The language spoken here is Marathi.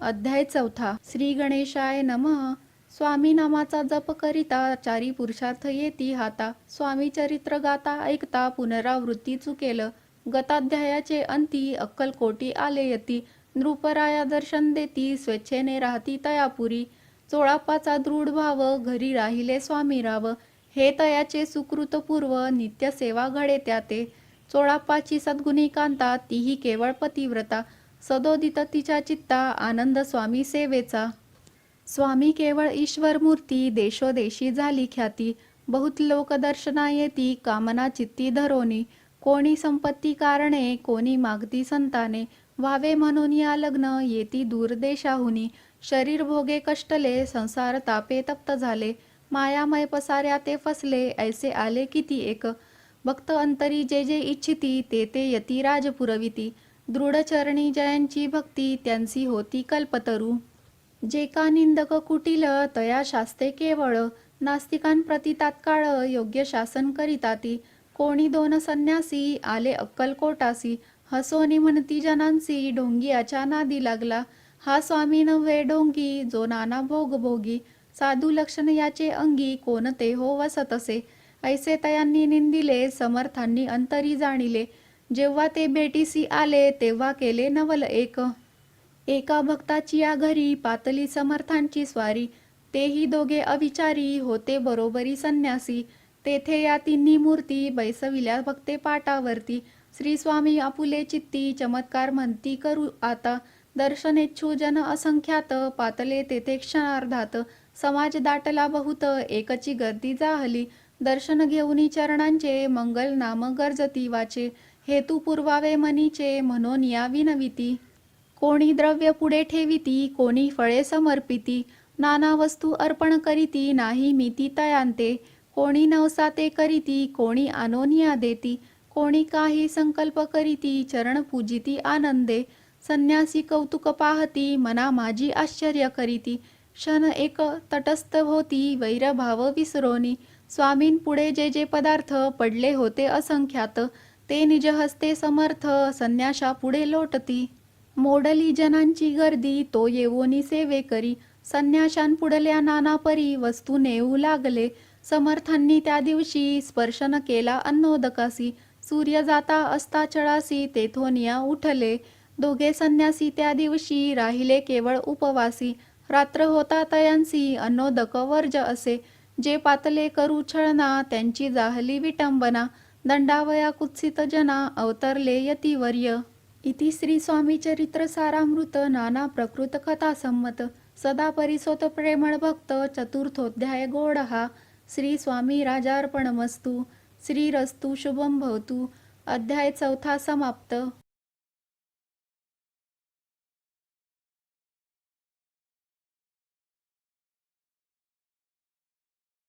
अध्याय चौथा. श्री गणेशाय नमः. स्वामी नामाचा जप करिता चारी पुरुषार्थ येती हाता. स्वामी चरित्र गाता ऐकता पुनरावृत्ती चुकेल. गताध्यायाचे अंती अक्कलकोटी आले यती. नृपराया दर्शन देती स्वेच्छेने राहती तयापुरी. चोळापाचा दृढ भाव घरी राहिले स्वामी राव हे तयाचे सुकृतपूर्व नित्य सेवा घडे त्याते. चोळापाची सद्गुणी कांता तीही केवळ पतिव्रता. सदोदित तिच्या चित्ता आनंद स्वामी सेवेचा. स्वामी केवळ ईश्वर मूर्ती देशोदेशी झाली ख्याती. बहुत लोक दर्शना येती कामना चित्ती धरोनी. कोणी संपत्ती कारणे कोणी मागती संताने. व्हावे म्हणून या लग्न येती दूर देशाहुनी. शरीर भोगे कष्टले संसार तापे तप्त झाले. मायामय पसाऱ्या ते फसले ऐसे आले किती एक. भक्त अंतरी जे जे इच्छिती ते ते यती राज पुरविती दृढचरणी जयांची भक्ती त्यांची होती कल्पतरू. जे का निंदक कुटील तया शास्ते केवळ. नास्तिकांप्रती तात्काळ योग्य शासन करीताती. कोणी दोन संन्यासी आले अक्कलकोटासी हसोनी म्हणती जनांसी ढोंगियाच्या नादी लागला. हा स्वामी नव्हे ढोंगी जो नाना भोग भोगी. साधू लक्षण याचे अंगी कोणते हो वसतसे. ऐसे तयांनी निंदिले समर्थांनी अंतरी जाणिले. जेव्हा ते भेटीसी आले तेव्हा केले नवल एक. एका भक्ताची या घरी पातली समर्थांची स्वारी. तेही दोघे अविचारी होते बरोबरी संन्यासी. तेथे या तिन्ही मूर्ती बैसविल्या भक्ते पाटावरती. श्री स्वामी आपुले चित्ती चमत्कार म्हणती करू आता. दर्शनेच्छू जन असंख्यात पातले तेथे क्षणार्धात. समाज दाटला बहुत एकची गर्दी जाहली. दर्शन घेऊनी चरणांचे मंगल नाम गर्जती वाचे. हेतू पुरवावे मनीचे म्हणून या विनविती कोणी द्रव्य पुढे ठेविती कोणी फळे समर्पिती. नाना वस्तू अर्पण करीती नाही मिती तयांते. कोणी नवसाते करीती कोणी आनोनिया देती. कोणी काही संकल्प करीती चरण पूजिती आनंदे. संन्यासी कौतुक पाहती मना माझी आश्चर्य करीती. क्षण एक तटस्थ होती वैरभाव विसरोनी. स्वामीन पुढे जे जे पदार्थ पडले होते असंख्यात. ते निज हस्ते समर्थ संन्याशा पुढे लोटती. मोडली जनांची गर्दी तो येवोनी सेवे करी. संन्याशांपुढल्या नाना परी वस्तू नेऊ लागले. समर्थांनी त्या दिवशी स्पर्शन केला अन्नोदकासी. सूर्य जाता असता चळासी तेथोनिया उठले. दोघे संन्यासी त्या दिवशी राहिले केवळ उपवासी. रात्र होता तयांसी अन्नोदक वर्ज असे. जे पातले करू छळना त्यांची जाहली विटंबना. दंडावया कुत्सित जना अवतरले यतिवर्य. इति श्री स्वामी चरित्र सारामृत नाना प्रकृत कथा संमत सदा परिसोत प्रेमळ भक्त चतुर्थोध्याय गोड हा श्री स्वामी राजार्पणमस्तु. श्रीरस्तु शुभम भवतु. अध्याय चौथा समाप्त.